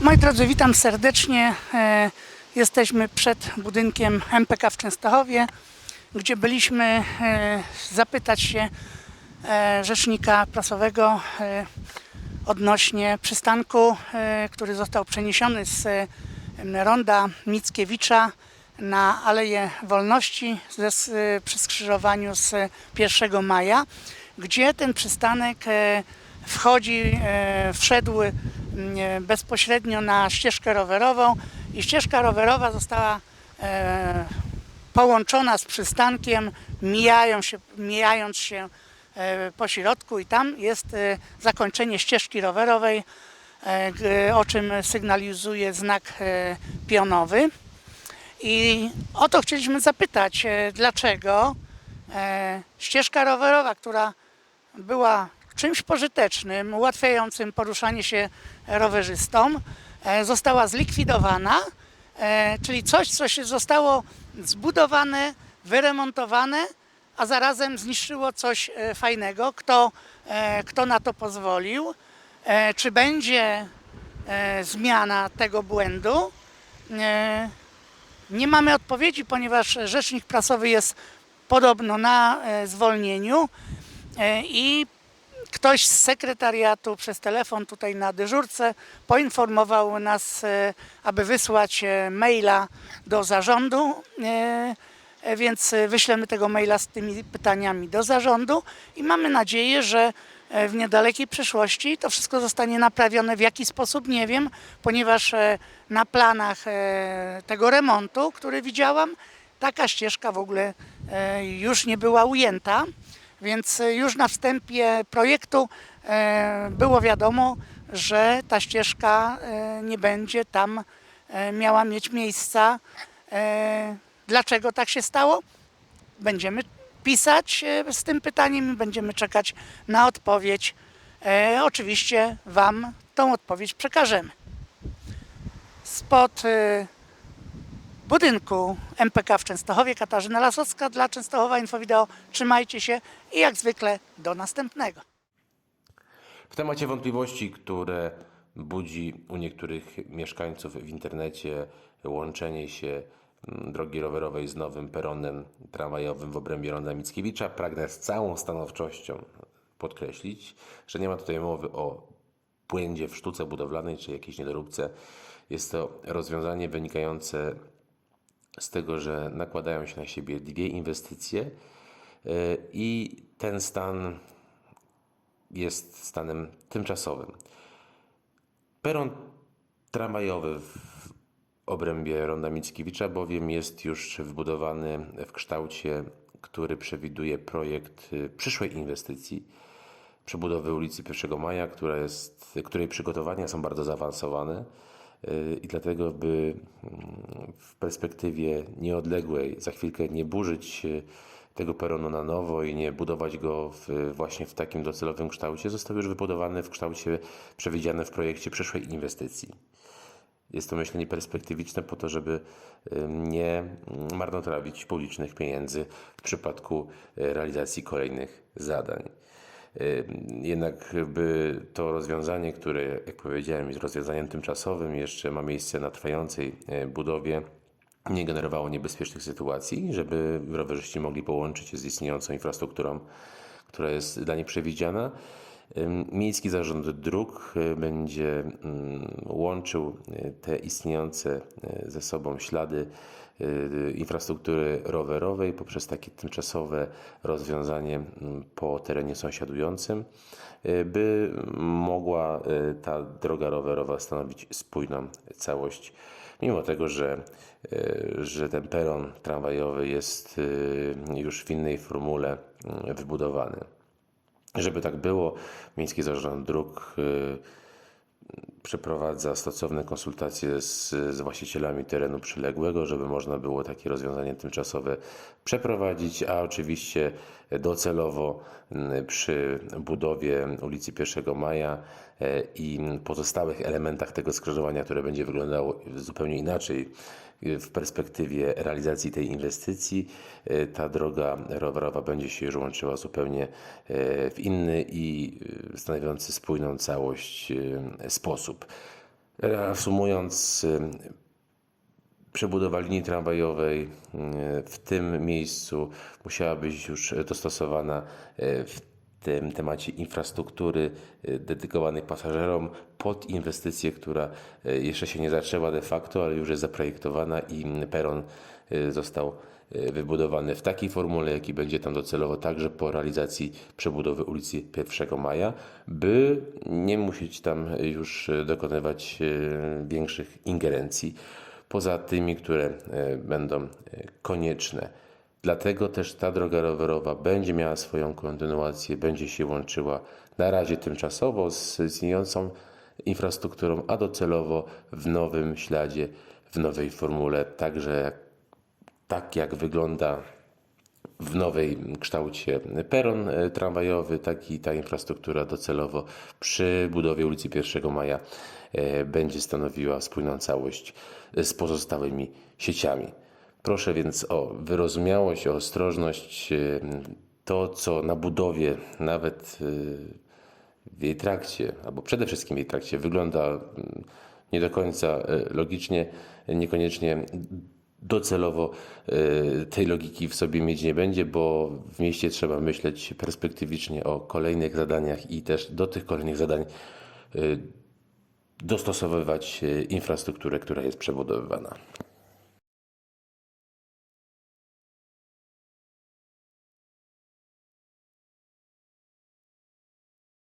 Moi drodzy, witam serdecznie. E, Jesteśmy przed budynkiem MPK w Częstochowie, gdzie byliśmy e, zapytać się e, rzecznika prasowego odnośnie przystanku, który został przeniesiony z ronda Mickiewicza na Aleję Wolności przy skrzyżowaniu z 1 maja, gdzie ten przystanek wchodzi, wszedł bezpośrednio na ścieżkę rowerową i ścieżka rowerowa została e, połączona z przystankiem, się, mijając się e, po środku i tam jest e, zakończenie ścieżki rowerowej, e, o czym sygnalizuje znak e, pionowy. I o to chcieliśmy zapytać, e, dlaczego e, ścieżka rowerowa, która była czymś pożytecznym, ułatwiającym poruszanie się rowerzystom, e, została zlikwidowana, e, czyli coś, co się zostało zbudowane, wyremontowane, a zarazem zniszczyło coś e, fajnego. Kto, kto na to pozwolił? Czy będzie zmiana tego błędu? Nie mamy odpowiedzi, ponieważ rzecznik prasowy jest podobno na zwolnieniu i ktoś z sekretariatu przez telefon tutaj na dyżurce poinformował nas, e, aby wysłać e, maila do zarządu, e, więc wyślemy tego maila z tymi pytaniami do zarządu i mamy nadzieję, że w niedalekiej przyszłości to wszystko zostanie naprawione. W jaki sposób nie wiem, ponieważ na planach tego remontu, który widziałam, taka ścieżka w ogóle już nie była ujęta. Więc e, już na wstępie projektu e, było wiadomo, że ta ścieżka e, nie będzie tam miała mieć miejsca. Dlaczego tak się stało? Będziemy pisać z tym pytaniem i będziemy czekać na odpowiedź. Oczywiście Wam tą odpowiedź przekażemy. Spod budynku MPK w Częstochowie Katarzyna Lasocka dla Częstochowa Infowideo. Trzymajcie się i jak zwykle do następnego. W temacie wątpliwości, które budzi u niektórych mieszkańców w internecie łączenie się mm, drogi rowerowej z nowym peronem tramwajowym w obrębie Ronda Mickiewicza, pragnę z całą stanowczością podkreślić, że nie ma tutaj mowy o błędzie w sztuce budowlanej czy jakiejś niedoróbce. Jest to rozwiązanie wynikające z tego, że nakładają się na siebie dwie inwestycje yy, i ten stan jest stanem tymczasowym. Peron tramwajowy w obrębie Ronda Mickiewicza bowiem jest już wbudowany w kształcie, który przewiduje projekt y, przyszłej inwestycji przebudowy ulicy 1 Maja, która jest, której przygotowania są bardzo zaawansowane i dlatego, by mm, w perspektywie nieodległej za chwilkę nie burzyć tego peronu na nowo i nie budować go w, właśnie w takim docelowym kształcie, został już wybudowany w kształcie przewidzianym w projekcie przyszłej inwestycji. Jest to myślenie perspektywiczne po to, żeby nie mm, marnotrawić publicznych pieniędzy w przypadku y, realizacji kolejnych zadań. Jednak by to rozwiązanie, które jak powiedziałem jest rozwiązaniem tymczasowym, jeszcze ma miejsce na trwającej y, budowie, nie generowało niebezpiecznych sytuacji, żeby rowerzyści mogli połączyć się z istniejącą infrastrukturą, która jest dla nich przewidziana. Miejski Zarząd Dróg y, będzie łączył y, te istniejące y, ze sobą ślady infrastruktury rowerowej poprzez takie tymczasowe rozwiązanie po terenie sąsiadującym, by mogła ta droga rowerowa stanowić spójną całość mimo tego, że, że ten peron tramwajowy jest już w innej formule wybudowany. Żeby tak było, Miejski Zarząd Dróg y, przeprowadza stosowne konsultacje z, z właścicielami terenu przyległego, żeby można było takie rozwiązanie tymczasowe przeprowadzić, a oczywiście docelowo przy budowie ulicy 1 Maja e, i pozostałych elementach tego skrzyżowania, które będzie wyglądało zupełnie inaczej y, w perspektywie realizacji tej inwestycji, y, ta droga rowerowa będzie się już łączyła zupełnie e, w inny i stanowiący spójną całość sposób. Reasumując, przebudowa linii tramwajowej y, w tym miejscu musiała być już dostosowana y, w tym temacie infrastruktury y, dedykowanej pasażerom pod inwestycję, która jeszcze się nie zaczęła de facto, ale już jest zaprojektowana i peron został wybudowany w takiej formule, jaki będzie tam docelowo także po realizacji przebudowy ulicy 1 Maja, by nie musieć tam już dokonywać większych ingerencji poza tymi, które y, będą y, konieczne. Dlatego też ta droga rowerowa będzie miała swoją kontynuację, będzie się łączyła na razie tymczasowo z istniejącą infrastrukturą, a docelowo w nowym śladzie, w nowej formule, także tak jak wygląda w nowej kształcie peron e, tramwajowy, tak i ta infrastruktura docelowo przy budowie ulicy 1 Maja e, będzie stanowiła spójną całość e, z pozostałymi sieciami. Proszę więc o wyrozumiałość, o ostrożność. To, co na budowie, nawet w jej trakcie, albo przede wszystkim w jej trakcie, wygląda mm, nie do końca logicznie, niekoniecznie docelowo e, tej logiki w sobie mieć nie będzie, bo w mieście trzeba myśleć perspektywicznie o kolejnych zadaniach i też do tych kolejnych zadań e, dostosowywać e, infrastrukturę, która jest przebudowywana.